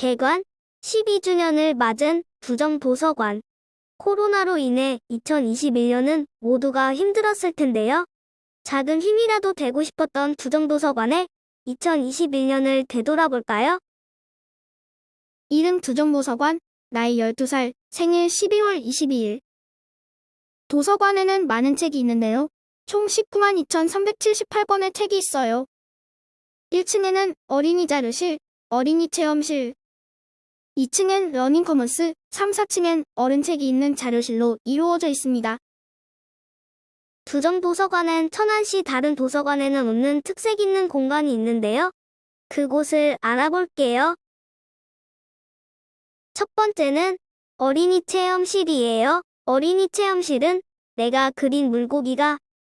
개관 12주년을 맞은 부정도서관. 코로나로 인해 2021년은 모두가 힘들었을 텐데요. 작은 힘이라도 되고 싶었던 부정도서관에 2021년을 되돌아볼까요? 이름 두정도서관, 나이 12살, 생일 12월 22일. 도서관에는 많은 책이 있는데요. 총 19만 2,378권의 책이 있어요. 1층에는 어린이 자료실, 어린이 체험실, 2층엔 러닝 커먼스, 3, 4층엔 어른 책이 있는 자료실로 이루어져 있습니다. 부정도서관엔 천안시 다른 도서관에는 없는 특색 있는 공간이 있는데요. 그곳을 알아볼게요. 첫 번째는 어린이 체험실이에요. 어린이 체험실은 내가 그린 물고기가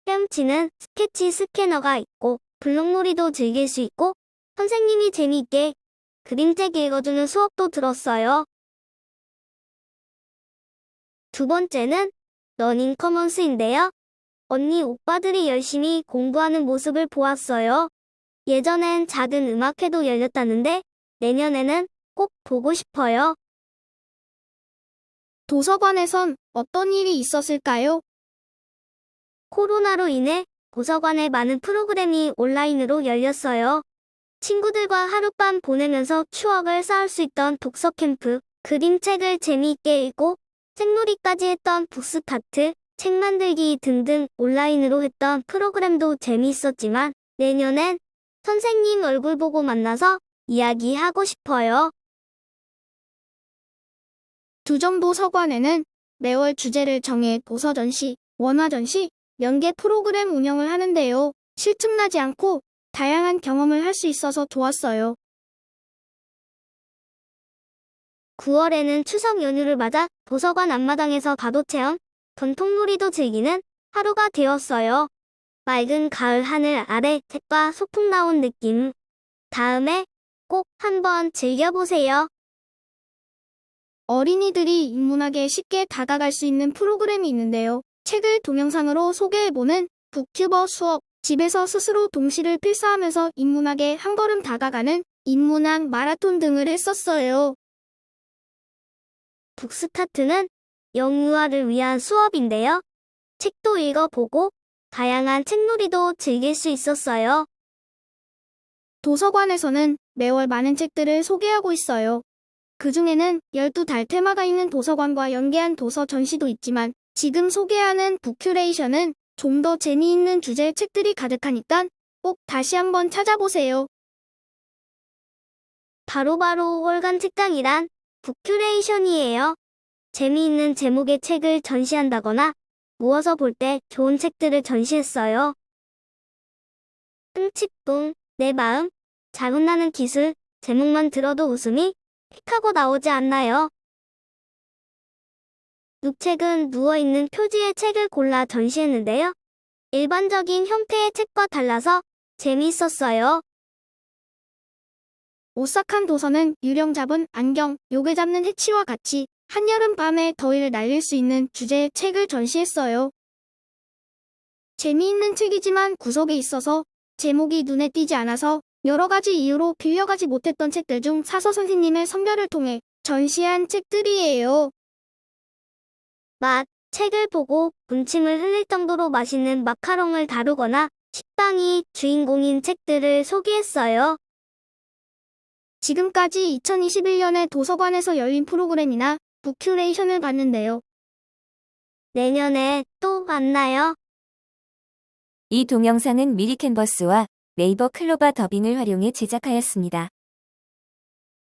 헤엄치는 스케치 스캐너가 있고 블록놀이도 즐길 수 있고 선생님이 재미있게 그림책 읽어주는 수업도 들었어요. 두 번째는 러닝 커먼스인데요. 언니 오빠들이 열심히 공부하는 모습을 보았어요. 예전엔 작은 음악회도 열렸다는데 내년에는 꼭 보고 싶어요. 도서관에선 어떤 일이 있었을까요? 코로나로 인해 도서관에 많은 프로그램이 온라인으로 열렸어요. 친구들과 하룻밤 보내면서 추억을 쌓을 수 있던 독서 캠프, 그림책을 재미있게 읽고 책놀이까지 했던 북스타트, 책 만들기 등등 온라인으로 했던 프로그램도 재미있었지만 내년엔 선생님 얼굴 보고 만나서 이야기하고 싶어요. 두정도서관에는 매월 주제를 정해 도서 전시, 원화 전시, 연계 프로그램 운영을 하는데요. 실증나지 않고 다양한 경험을 할 수 있어서 좋았어요. 9월에는 추석 연휴를 맞아 도서관 앞마당에서 가도 체험, 전통놀이도 즐기는 하루가 되었어요. 맑은 가을 하늘 아래 책과 소풍 나온 느낌. 다음에 꼭 한번 즐겨보세요. 어린이들이 인문학에 쉽게 다가갈 수 있는 프로그램이 있는데요. 책을 동영상으로 소개해보는 북튜버 수업, 집에서 스스로 동시를 필사하면서 인문학에 한 걸음 다가가는 인문학 마라톤 등을 했었어요. 북스타트는 영유아를 위한 수업인데요. 책도 읽어보고 다양한 책놀이도 즐길 수 있었어요. 도서관에서는 매월 많은 책들을 소개하고 있어요. 그 중에는 12달 테마가 있는 도서관과 연계한 도서 전시도 있지만 지금 소개하는 북큐레이션은 좀 더 재미있는 주제의 책들이 가득하니까 꼭 다시 한번 찾아보세요. 바로바로 월간 책장이란 북큐레이션이에요. 재미있는 제목의 책을 전시한다거나 모아서 볼 때 좋은 책들을 전시했어요. 흠칫뿡, 내 마음, 잘 혼나는 기술, 제목만 들어도 웃음이 픽하고 나오지 않나요? 눕책은 누워있는 표지의 책을 골라 전시했는데요. 일반적인 형태의 책과 달라서 재미있었어요. 오싹한 도서는 유령 잡은 안경, 요괴 잡는 해치와 같이 한여름 밤에 더위를 날릴 수 있는 주제의 책을 전시했어요. 재미있는 책이지만 구석에 있어서 제목이 눈에 띄지 않아서 여러 가지 이유로 빌려가지 못했던 책들 중 사서 선생님의 선별을 통해 전시한 책들이에요. 맛, 책을 보고 군침을 흘릴 정도로 맛있는 마카롱을 다루거나 식빵이 주인공인 책들을 소개했어요. 지금까지 2021년에 도서관에서 열린 프로그램이나 북큐레이션을 봤는데요. 내년에 또 만나요. 이 동영상은 미리 캔버스와 네이버 클로바 더빙을 활용해 제작하였습니다.